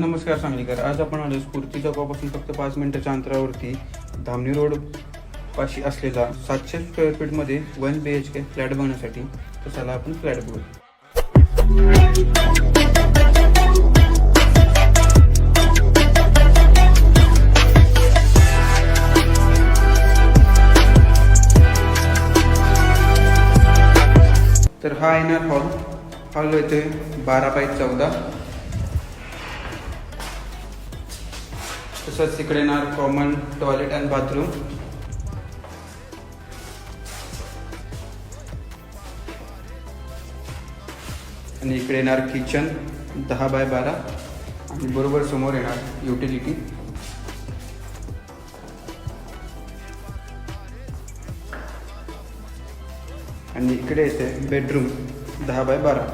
नमस्कार सांगलीकर. आज आपण आलो स्फूर्ती चौकापासून फक्त पाच मिनिटाच्या अंतरावरती. धामणी रोड पाशी असलेला सातशे square फीटमध्ये one B H K flat बनवण्यासाठी तर चला आपण फ्लॅट बघू. तर हा येणार हॉल हॉल येते बारा बाय चौदा. तसंच तिकडे येणार कॉमन टॉयलेट अँड बाथरूम आणि इकडे येणार किचन दहा बाय बारा. आणि बरोबर समोर येणार युटिलिटी आणि इकडे येते बेडरूम दहा बाय बारा.